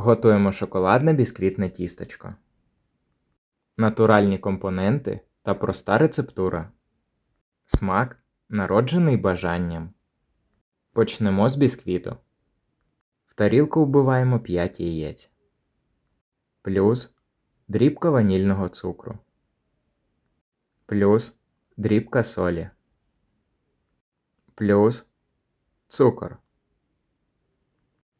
Готуємо шоколадне бісквітне тістечко. Натуральні компоненти та проста рецептура. Смак народжений бажанням. Почнемо з бісквіту. В тарілку вбиваємо 5 яєць. Плюс дрібка ванільного цукру. Плюс дрібка солі. Плюс цукор.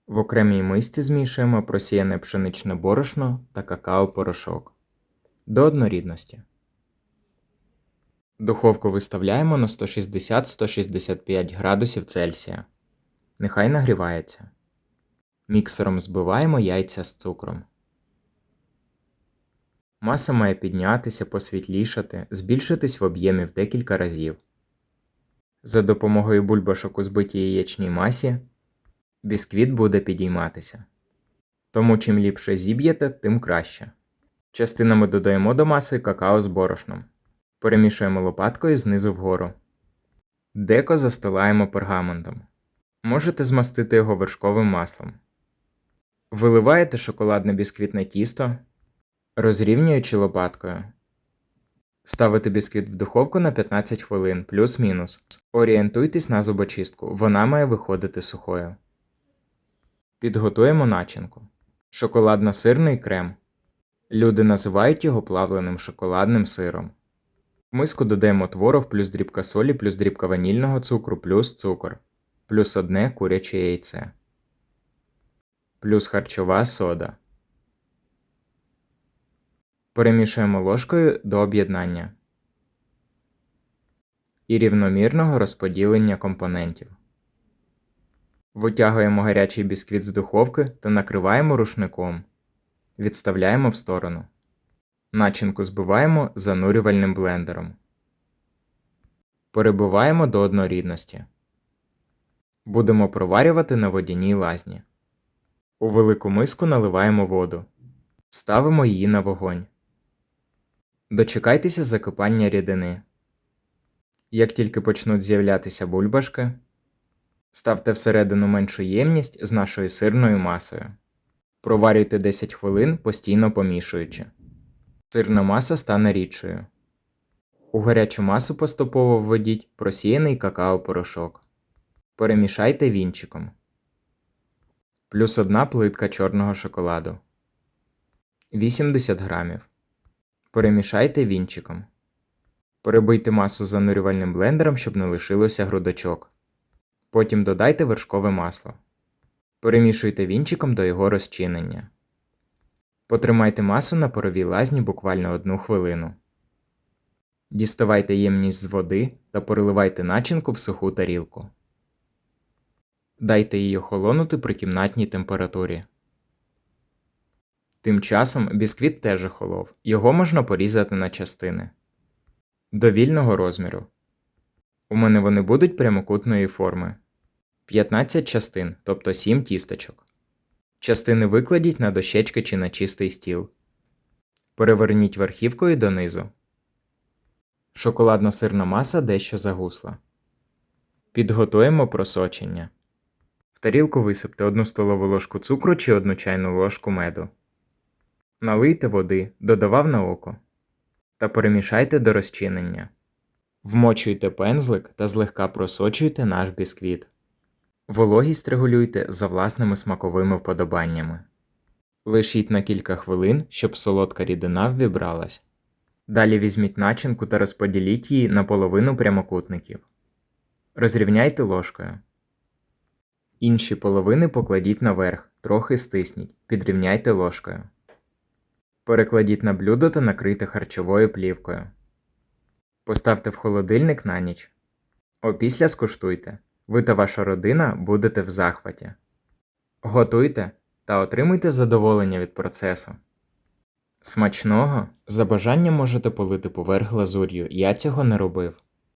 В окремій мисці змішуємо просіяне пшеничне борошно та какао-порошок до однорідності. Духовку виставляємо на 160-165 градусів Цельсія. Нехай нагрівається. Міксером збиваємо яйця з цукром. Маса має піднятися, посвітлішати, збільшитись в об'ємі в декілька разів. За допомогою бульбашок у збитій яєчній масі бісквіт буде підійматися. Тому чим ліпше зіб'єте, тим краще. Частинами додаємо до маси какао з борошном. Перемішуємо лопаткою знизу вгору. Деко застилаємо пергаментом. Можете змастити його вершковим маслом. Виливаєте шоколадне бісквітне тісто, розрівнюючи лопаткою. Ставите бісквіт в духовку на 15 хвилин плюс-мінус. Орієнтуйтесь на зубочистку, вона має виходити сухою. Підготуємо начинку. Шоколадно-сирний крем. Люди називають його плавленим шоколадним сиром. В миску додаємо творог плюс дрібка солі, плюс дрібка ванільного цукру, плюс цукор, плюс одне куряче яйце, плюс харчова сода. Перемішуємо ложкою до об'єднання і рівномірного розподілення компонентів. Витягуємо гарячий бісквіт з духовки та накриваємо рушником. Відставляємо в сторону. Начинку збиваємо занурювальним блендером. Перебиваємо до однорідності. Будемо проварювати на водяній лазні. У велику миску наливаємо воду. Ставимо її на вогонь. Дочекайтеся закипання рідини. Як тільки почнуть з'являтися бульбашки, ставте всередину меншу ємність з нашою сирною масою. Проварюйте 10 хвилин, постійно помішуючи. Сирна маса стане рідшою. У гарячу масу поступово введіть просіяний какао-порошок. Перемішайте вінчиком. Плюс одна плитка чорного шоколаду. 80 грамів. Перемішайте вінчиком. Перебийте масу занурювальним блендером, щоб не лишилося грудочок. Потім додайте вершкове масло. Перемішуйте вінчиком до його розчинення. Потримайте масу на паровій лазні буквально одну хвилину. Діставайте ємність з води та переливайте начинку в суху тарілку. Дайте її охолонути при кімнатній температурі. Тим часом бісквіт теж охолов, його можна порізати на частини. Довільного розміру. У мене вони будуть прямокутної форми. 15 частин, тобто 7 тісточок. Частини викладіть на дощечки чи на чистий стіл. Переверніть верхівкою донизу. Шоколадно-сирна маса дещо загусла. Підготуємо просочення. В тарілку висипте 1 столову ложку цукру чи 1 чайну ложку меду. Налийте води, додавав на око. Та перемішайте до розчинення. Вмочуйте пензлик та злегка просочуйте наш бісквіт. Вологість регулюйте за власними смаковими вподобаннями. Лишіть на кілька хвилин, щоб солодка рідина ввібралась. Далі візьміть начинку та розподіліть її на половину прямокутників. Розрівняйте ложкою. Інші половини покладіть наверх, трохи стисніть, підрівняйте ложкою. Перекладіть на блюдо та накрийте харчовою плівкою. Поставте в холодильник на ніч. Опісля скуштуйте. Ви та ваша родина будете в захваті. Готуйте та отримуйте задоволення від процесу. Смачного за бажанням можете полити поверх глазур'ю, я цього не робив.